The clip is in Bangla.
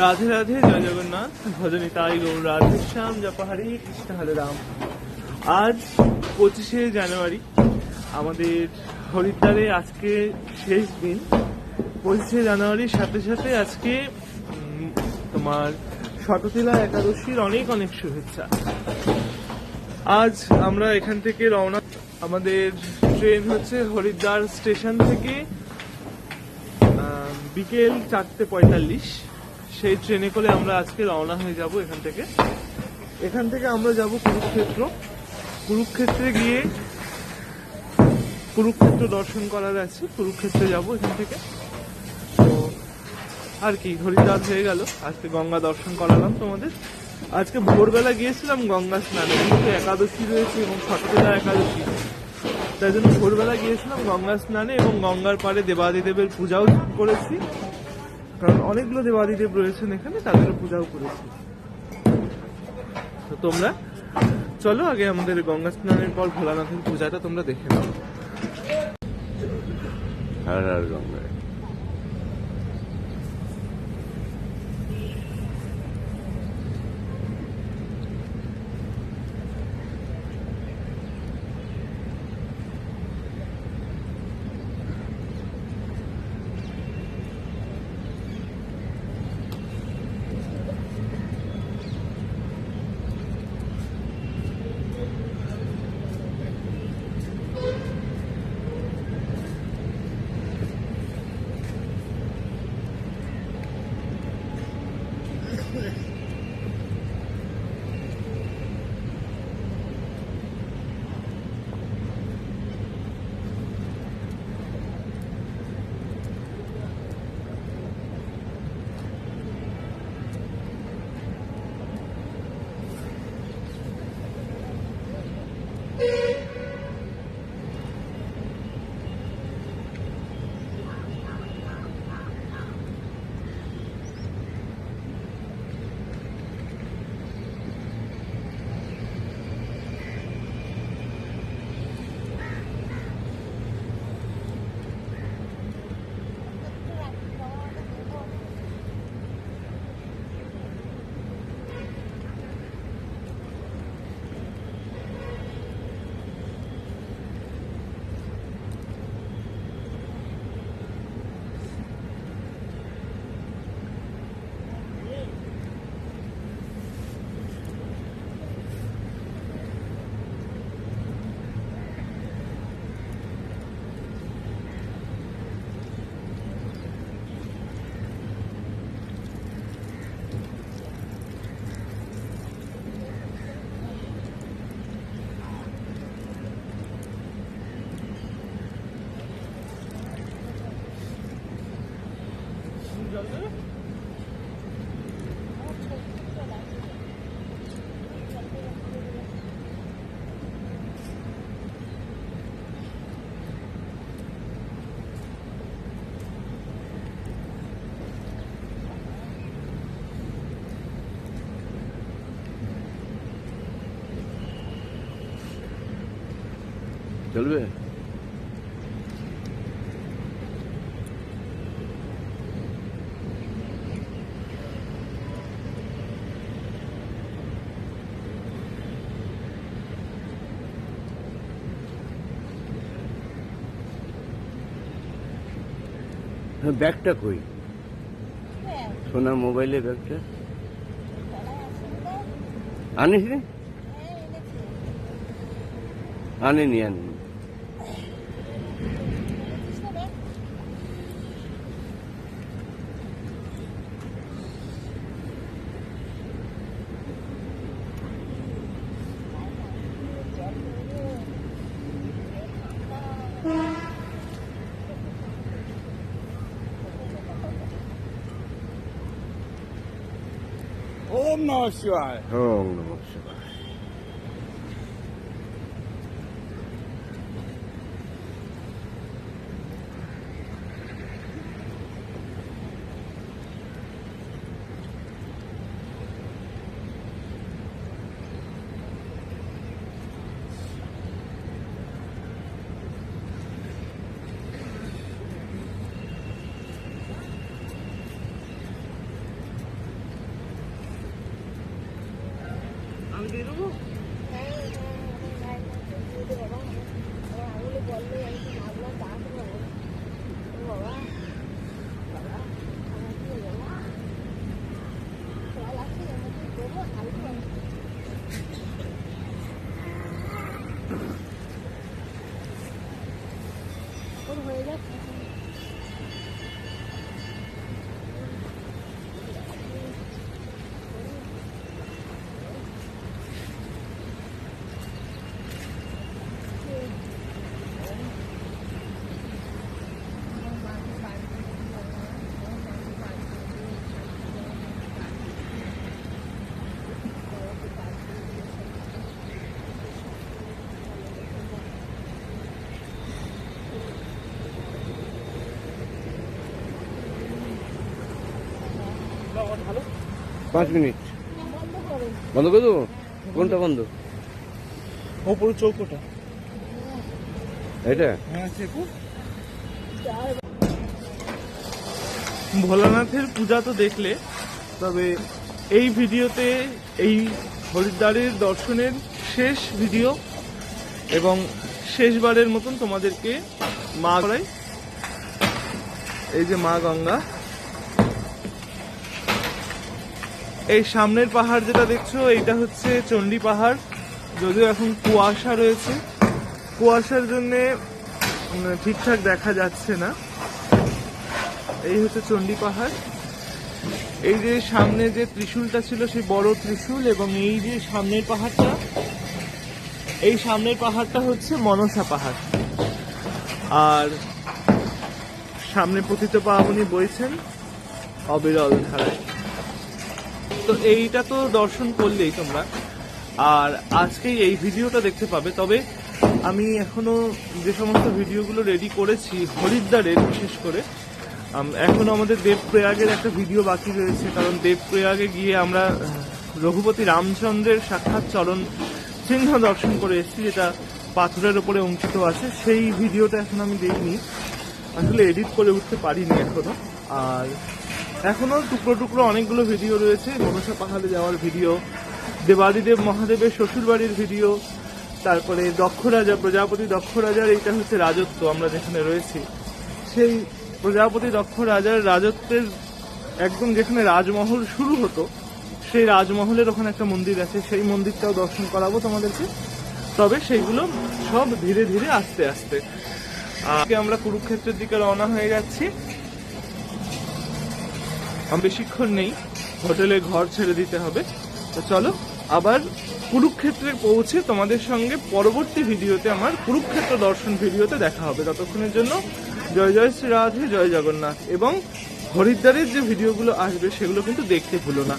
রাধে রাধে, জয় জগন্নাথ। ভজনী তাই গৌর, রাধে শ্যাম জপাহারি কৃষ্ণ হরে রাম। আজ পঁচিশে জানুয়ারি, আমাদের হরিদ্বারে আজকে শেষ দিন। পঁচিশে জানুয়ারির সাথে সাথে আজকে তোমার শততিলা একাদশীর অনেক অনেক শুভেচ্ছা। আজ আমরা এখান থেকে রওনা, আমাদের ট্রেন হচ্ছে হরিদ্বার স্টেশন থেকে বিকেল চারটে পঁয়তাল্লিশ। সেই ট্রেনে করে আমরা আজকে রওনা হয়ে যাব এখান থেকে। এখান থেকে আমরা যাব কুরুক্ষেত্র। কুরুক্ষেত্রে গিয়ে কুরুক্ষেত্র দর্শন করার আছে। কুরুক্ষেত্রে যাব এখান থেকে। তো আর কি, হরিদ্বার হয়ে গেল। আজকে গঙ্গা দর্শন করালাম তোমাদের। আজকে ভোরবেলা গিয়েছিলাম গঙ্গা স্নানে। কিন্তু একাদশী রয়েছে এবং ছটবেলা একাদশী, তাই জন্য ভোরবেলা গিয়েছিলাম গঙ্গা স্নানে এবং গঙ্গার পাড়ে দেবাদিদেবের পূজাও করেছি। কারণ অনেকগুলো দেবাদিদেব রয়েছেন এখানে তাদের পূজাও করেছি। তো তোমরা? চলো আগে আমাদের গঙ্গা স্নানের পর ভোলানাথের পূজাটা তোমরা দেখে নাও। হর হর 별로예요. হ্যাঁ, ব্যাগটা কই? সোনার মোবাইলে ব্যাগটা? আনিস রে? আনিনি আনিনি। الناس يعني. والله الله شاء الله. পাঁচ মিনিট। বন্ধ করে দেবো? কোনটা বন্ধ? ওপরে চৌকোটা। এটা? হ্যাঁ ভোলানাথের পূজা তো দেখলে তবে এই ভিডিওতে এই হরিদ্বারের দর্শনের শেষ ভিডিও এবং শেষবারের মতন তোমাদেরকে মা করাই এই যে মা গঙ্গা এই সামনের পাহাড় যেটা দেখছ, এইটা হচ্ছে চণ্ডী পাহাড়। যদিও এখন কুয়াশা রয়েছে। কুয়াশার জন্যে ঠিকঠাক দেখা যাচ্ছে না। এই হচ্ছে চণ্ডী পাহাড়। এই যে সামনে যে ত্রিশূলটা ছিল, সেই বড় ত্রিশূল এবং এই যে সামনের পাহাড়টা, এই সামনের পাহাড়টা হচ্ছে মনসা পাহাড়। আর সামনে পতিত পাবনী বইছেন অবিরল ধারায়। তো এইটা তো দর্শন করলেই তোমরা। আর আজকেই এই ভিডিওটা দেখতে পাবে। তবে আমি এখনও যে সমস্ত ভিডিওগুলো রেডি করেছি হরিদ্বারের বিশেষ করে আম, এখনও আমাদের দেবপ্রয়াগের একটা ভিডিও বাকি রয়েছে। কারণ দেবপ্রয়াগে গিয়ে আমরা রঘুপতি রামচন্দ্রের সাক্ষাৎ চরণ চিহ্ন দর্শন করে এসেছি যেটা পাথরের ওপরে অঙ্কিত আছে। সেই ভিডিওটা এখন আমি দেখিনি। আসলে এডিট করে উঠতে পারিনি এখনও। আর এখনও টুকরো টুকরো অনেকগুলো ভিডিও রয়েছে। মনসা পাহাড়ে যাওয়ার ভিডিও, দেবাদিদেব মহাদেবের শ্বশুর বাড়ির ভিডিও, তারপরে দক্ষ রাজা, প্রজাপতি দক্ষ রাজার, এইটা হচ্ছে রাজত্ব আমরা যেখানে রয়েছি। সেই প্রজাপতি দক্ষ রাজার রাজত্বের একদম যেখানে রাজমহল শুরু হতো, সেই রাজমহলের ওখানে একটা মন্দির আছে। সেই মন্দিরটাও দর্শন করাবো তোমাদেরকে। তবে সেইগুলো সব ধীরে ধীরে আস্তে আস্তে। আজকে আমরা কুরুক্ষেত্রের দিকে রওনা হয়ে যাচ্ছি। বেশিক্ষণ নেই, হোটেলে ঘর ছেড়ে দিতে হবে। তো চলো, আবার কুরুক্ষেত্রে পৌঁছে তোমাদের সঙ্গে পরবর্তী ভিডিওতে আমার কুরুক্ষেত্র দর্শন ভিডিওতে দেখা হবে। ততক্ষণের জন্য জয় জয় শ্রী রাধে, জয় জগন্নাথ। এবং হরিদ্বারের যে ভিডিওগুলো আসবে সেগুলো কিন্তু দেখতে ভুলো না।